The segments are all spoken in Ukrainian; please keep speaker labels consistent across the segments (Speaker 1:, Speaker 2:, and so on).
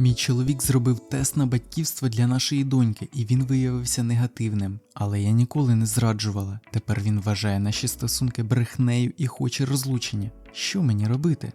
Speaker 1: Мій чоловік зробив тест на батьківство для нашої доньки, і він виявився негативним. Але я ніколи не зраджувала. Тепер він вважає наші стосунки брехнею і хоче розлучення. Що мені робити?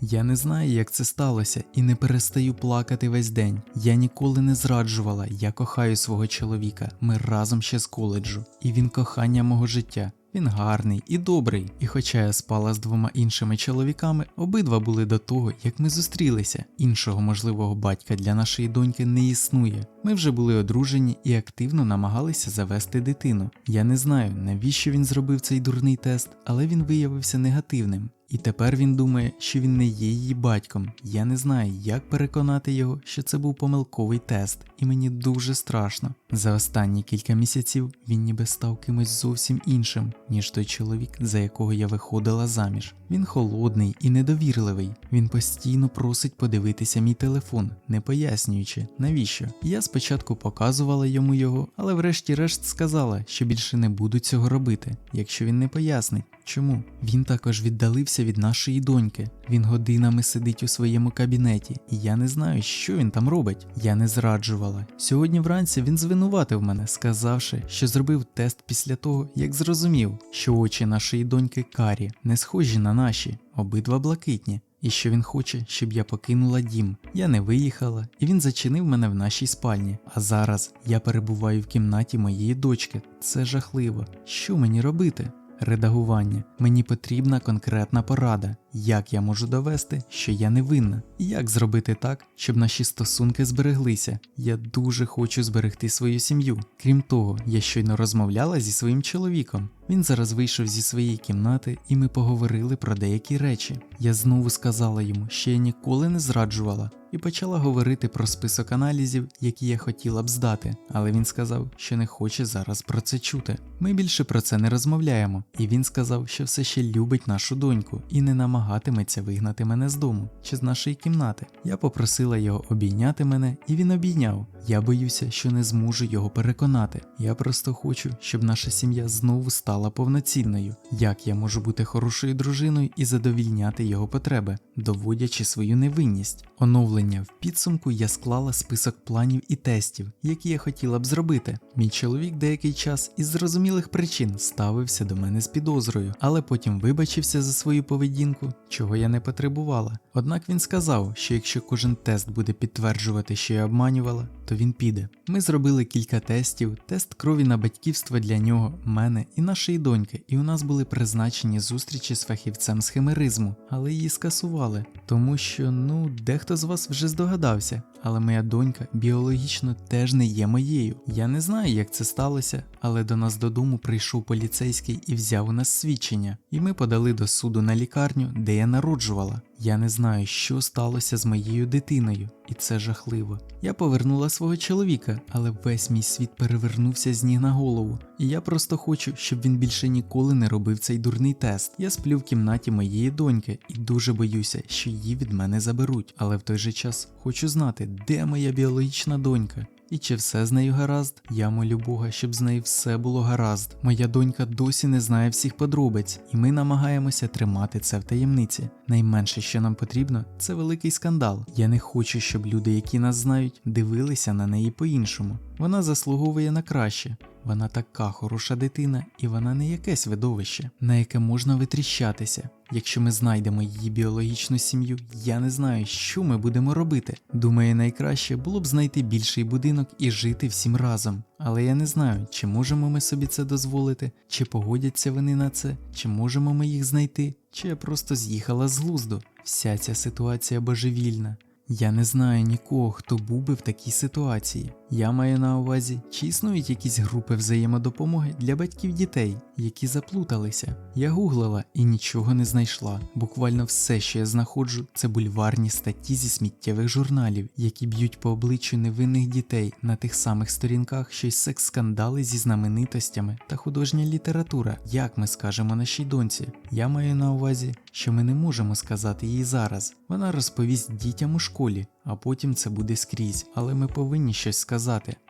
Speaker 1: Я не знаю, як це сталося, і не перестаю плакати весь день. Я ніколи не зраджувала, я кохаю свого чоловіка. Ми разом ще з коледжу, і він кохання мого життя. Він гарний і добрий. І хоча я спала з двома іншими чоловіками, обидва були до того, як ми зустрілися. Іншого можливого батька для нашої доньки не існує. Ми вже були одружені і активно намагалися завести дитину. Я не знаю, навіщо він зробив цей дурний тест, але він виявився негативним. І тепер він думає, що він не є її батьком. Я не знаю, як переконати його, що це був помилковий тест, і мені дуже страшно. За останні кілька місяців він ніби став кимось зовсім іншим, ніж той чоловік, за якого я виходила заміж. Він холодний і недовірливий. Він постійно просить подивитися мій телефон, не пояснюючи, навіщо. Я спочатку показувала йому його, але врешті-решт сказала, що більше не буду цього робити, якщо він не пояснить. Чому? Він також віддалився від нашої доньки. Він годинами сидить у своєму кабінеті, і я не знаю, що він там робить. Я не зраджувала. Сьогодні вранці він звинуватив мене, сказавши, що зробив тест після того, як зрозумів, що очі нашої доньки карі не схожі на наші, обидва блакитні. І що він хоче, щоб я покинула дім. Я не виїхала, і він зачинив мене в нашій спальні. А зараз я перебуваю в кімнаті моєї дочки. Це жахливо. Що мені робити? Редагування. Мені потрібна конкретна порада, як я можу довести, що я не винна, як зробити так, щоб наші стосунки збереглися. Я дуже хочу зберегти свою сім'ю. Крім того, я щойно розмовляла зі своїм чоловіком. Він зараз вийшов зі своєї кімнати, і ми поговорили про деякі речі. Я знову сказала йому, що я ніколи не зраджувала, і почала говорити про список аналізів, які я хотіла б здати, але він сказав, що не хоче зараз про це чути. Ми більше про це не розмовляємо, і він сказав, що все ще любить нашу доньку і не намагатиметься вигнати мене з дому чи з нашої кімнати. Я попросила його обійняти мене, і він обійняв. Я боюся, що не зможу його переконати. Я просто хочу, щоб наша сім'я знову стала повноцінною. Як я можу бути хорошою дружиною і задовільняти його потреби, доводячи свою невинність? Оновлення в підсумку я склала список планів і тестів, які я хотіла б зробити. Мій чоловік деякий час із зрозумілих причин ставився до мене з підозрою, але потім вибачився за свою поведінку, чого я не потребувала. Однак він сказав, що якщо кожен тест буде підтверджувати, що я обманювала, то він піде. Ми зробили кілька тестів, тест крові на батьківство для нього, мене і нашої доньки, і у нас були призначені зустрічі з фахівцем з химеризму, але її скасували, тому що ну дехто з вас вже здогадався. Але моя донька біологічно теж не є моєю. Я не знаю, як це сталося, але до нас додому прийшов поліцейський і взяв у нас свідчення, і ми подали до суду на лікарню, де я народжувала. Я не знаю, що сталося з моєю дитиною, і це жахливо. Я повернула свого чоловіка, але весь мій світ перевернувся з ніг на голову. І я просто хочу, щоб він більше ніколи не робив цей дурний тест. Я сплю в кімнаті моєї доньки і дуже боюся, що її від мене заберуть. Але в той же час хочу знати, де моя біологічна донька. І чи все з нею гаразд? Я молю Бога, щоб з нею все було гаразд. Моя донька досі не знає всіх подробиць, і ми намагаємося тримати це в таємниці. Найменше, що нам потрібно, це великий скандал. Я не хочу, щоб люди, які нас знають, дивилися на неї по-іншому. Вона заслуговує на краще. Вона така хороша дитина, і вона не якесь видовище, на яке можна витріщатися. Якщо ми знайдемо її біологічну сім'ю, я не знаю, що ми будемо робити. Думаю, найкраще було б знайти більший будинок і жити всім разом. Але я не знаю, чи можемо ми собі це дозволити, чи погодяться вони на це, чи можемо ми їх знайти, чи я просто з'їхала з глузду. Вся ця ситуація божевільна. Я не знаю нікого, хто був би в такій ситуації. Я маю на увазі, чи існують якісь групи взаємодопомоги для батьків дітей, які заплуталися. Я гуглила і нічого не знайшла. Буквально все, що я знаходжу, це бульварні статті зі сміттєвих журналів, які б'ють по обличчю невинних дітей на тих самих сторінках, що й секс-скандали зі знаменитостями та художня література. Як ми скажемо нашій доньці? Я маю на увазі, що ми не можемо сказати їй зараз. Вона розповість дітям у школі, а потім це буде скрізь. Але ми повинні щось сказати.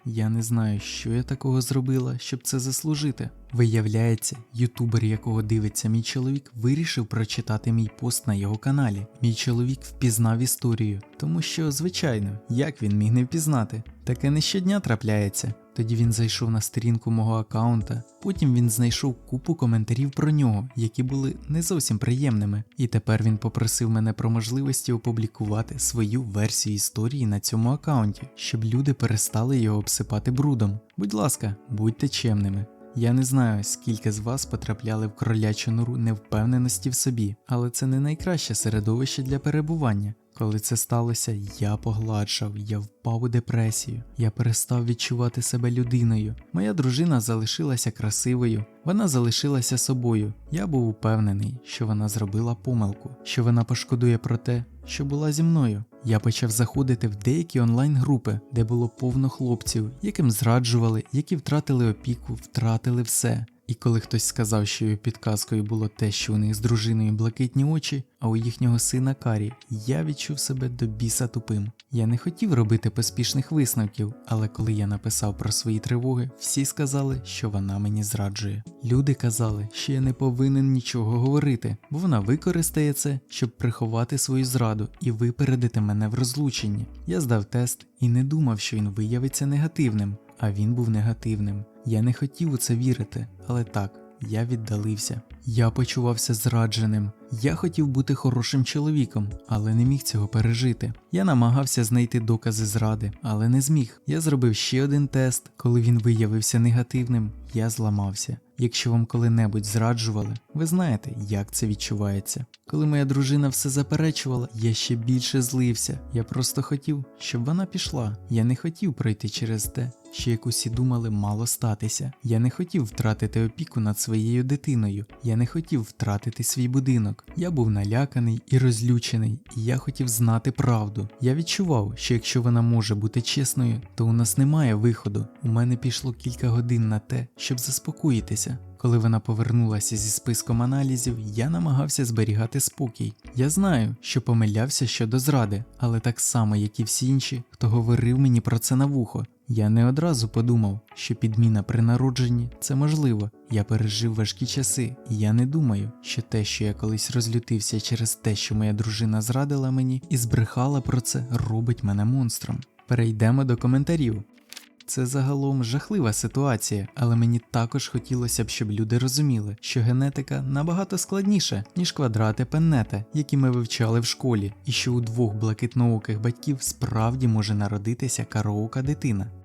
Speaker 1: Я не знаю, що я такого зробила, щоб це заслужити. Виявляється, ютубер, якого дивиться мій чоловік, вирішив прочитати мій пост на його каналі. Мій чоловік впізнав історію, тому що, звичайно, як він міг не впізнати? Таке не щодня трапляється. Тоді він зайшов на сторінку мого аккаунта, потім він знайшов купу коментарів про нього, які були не зовсім приємними. І тепер він попросив мене про можливості опублікувати свою версію історії на цьому аккаунті, щоб люди перестали його обсипати брудом. Будь ласка, будьте чемними. Я не знаю, скільки з вас потрапляли в кролячу нору невпевненості в собі, але це не найкраще середовище для перебування. Коли це сталося, я погладшав, я впав у депресію, я перестав відчувати себе людиною. Моя дружина залишилася красивою, вона залишилася собою. Я був упевнений, що вона зробила помилку, що вона пошкодує про те, що була зі мною. Я почав заходити в деякі онлайн-групи, де було повно хлопців, яким зраджували, які втратили опіку, втратили все. І коли хтось сказав, що його підказкою було те, що у них з дружиною блакитні очі, а у їхнього сина карі, я відчув себе до біса тупим. Я не хотів робити поспішних висновків, але коли я написав про свої тривоги, всі сказали, що вона мені зраджує. Люди казали, що я не повинен нічого говорити, бо вона використає це, щоб приховати свою зраду і випередити мене в розлученні. Я здав тест і не думав, що він виявиться негативним, а він був негативним. Я не хотів у це вірити, але так, я віддалився. Я почувався зрадженим. Я хотів бути хорошим чоловіком, але не міг цього пережити. Я намагався знайти докази зради, але не зміг. Я зробив ще один тест. Коли він виявився негативним, я зламався. Якщо вам коли-небудь зраджували, ви знаєте, як це відчувається. Коли моя дружина все заперечувала, я ще більше злився. Я просто хотів, щоб вона пішла. Я не хотів пройти через те, що як усі думали, мало статися. Я не хотів втратити опіку над своєю дитиною. Я не хотів втратити свій будинок. Я був наляканий і розлючений, і я хотів знати правду. Я відчував, що якщо вона може бути чесною, то у нас немає виходу. У мене пішло кілька годин на те, щоб заспокоїтися. Коли вона повернулася зі списком аналізів, я намагався зберігати спокій. Я знаю, що помилявся щодо зради, але так само, як і всі інші, хто говорив мені про це на вухо. Я не одразу подумав, що підміна при народженні це можливо. Я пережив важкі часи, і я не думаю, що те, що я колись розлютився через те, що моя дружина зрадила мені і збрехала про це, робить мене монстром. Перейдемо до коментарів. Це загалом жахлива ситуація, але мені також хотілося б, щоб люди розуміли, що генетика набагато складніша, ніж квадрати пеннета, які ми вивчали в школі, і що у двох блакитнооких батьків справді може народитися караока дитина.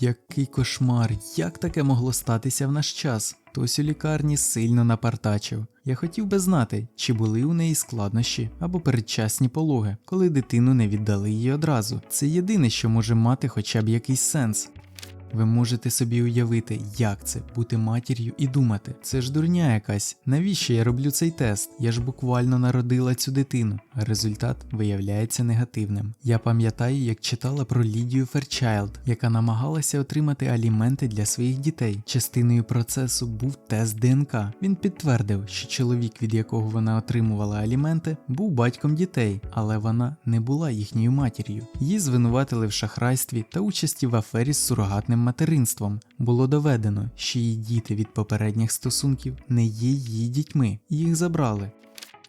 Speaker 1: Який кошмар, як таке могло статися в наш час? Хтось у лікарні сильно напартачив. Я хотів би знати, чи були у неї складнощі або передчасні пологи, коли дитину не віддали їй одразу. Це єдине, що може мати хоча б якийсь сенс. Ви можете собі уявити, як це бути матір'ю і думати, це ж дурня якась. Навіщо я роблю цей тест? Я ж буквально народила цю дитину, результат виявляється негативним. Я пам'ятаю, як читала про Лідію Ферчайлд, яка намагалася отримати аліменти для своїх дітей. Частиною процесу був тест ДНК. Він підтвердив, що чоловік, від якого вона отримувала аліменти, був батьком дітей, але вона не була їхньою матір'ю. Її звинуватили в шахрайстві та участі в афері з сурогатним материнством. Було доведено, що її діти від попередніх стосунків не є її дітьми, їх забрали.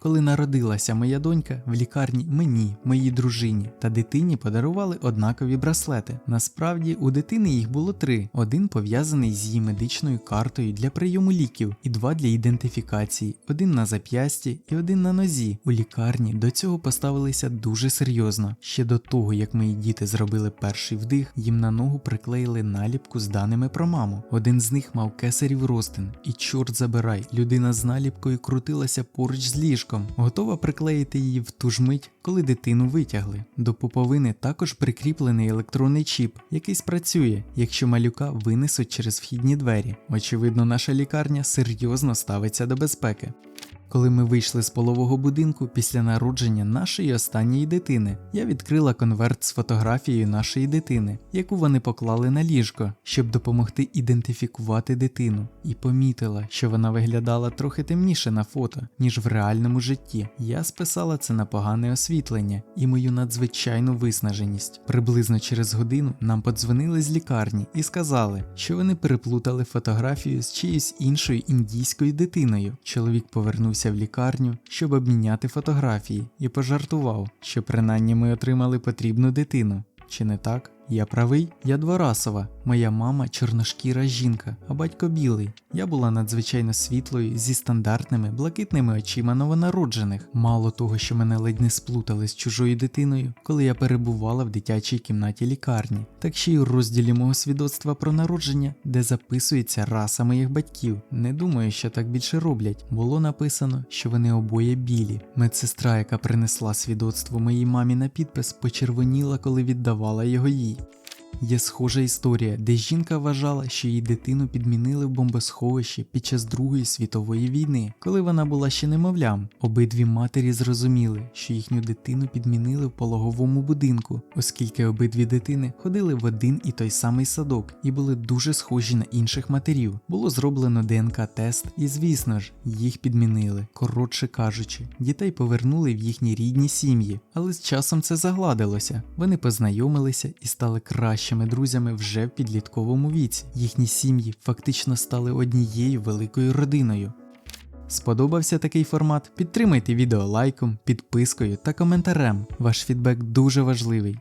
Speaker 1: Коли народилася моя донька, в лікарні мені, моїй дружині та дитині подарували однакові браслети. Насправді у дитини їх було три: один пов'язаний з її медичною картою для прийому ліків, і два для ідентифікації, один на зап'ясті і один на нозі. У лікарні до цього поставилися дуже серйозно. Ще до того, як мої діти зробили перший вдих, їм на ногу приклеїли наліпку з даними про маму. Один з них мав кесарів ростин, і чорт забирай, людина з наліпкою крутилася поруч з ліжком, готова приклеїти її в ту ж мить, коли дитину витягли. До пуповини також прикріплений електронний чіп, який спрацює, якщо малюка винесуть через вхідні двері. Очевидно, наша лікарня серйозно ставиться до безпеки. Коли ми вийшли з полового будинку після народження нашої останньої дитини, я відкрила конверт з фотографією нашої дитини, яку вони поклали на ліжко, щоб допомогти ідентифікувати дитину, і помітила, що вона виглядала трохи темніше на фото, ніж в реальному житті. Я списала це на погане освітлення і мою надзвичайну виснаженість. Приблизно через годину нам подзвонили з лікарні і сказали, що вони переплутали фотографію з чиєюсь іншою індійською дитиною. Чоловік повернувся в лікарню, щоб обміняти фотографії, і пожартував, що принаймні ми отримали потрібну дитину. Чи не так? Я правий, я дворасова. Моя мама чорношкіра жінка, а батько білий. Я була надзвичайно світлою зі стандартними блакитними очима новонароджених. Мало того, що мене ледь не сплутали з чужою дитиною, коли я перебувала в дитячій кімнаті лікарні, так ще й у розділі мого свідоцтва про народження, де записується раса моїх батьків. Не думаю, що так більше роблять. Було написано, що вони обоє білі. Медсестра, яка принесла свідоцтво моїй мамі на підпис, почервоніла, коли віддавала його їй. Є схожа історія, де жінка вважала, що її дитину підмінили в бомбосховищі під час Другої світової війни, коли вона була ще немовлям. Обидві матері зрозуміли, що їхню дитину підмінили в пологовому будинку, оскільки обидві дитини ходили в один і той самий садок і були дуже схожі на інших матерів. Було зроблено ДНК-тест, і звісно ж, їх підмінили. Коротше кажучи, дітей повернули в їхні рідні сім'ї, але з часом це загладилося. Вони познайомилися і стали кращими друзями вже в підлітковому віці. Їхні сім'ї фактично стали однією великою родиною. Сподобався такий формат? Підтримайте відео лайком, підпискою та коментарем. Ваш фідбек дуже важливий.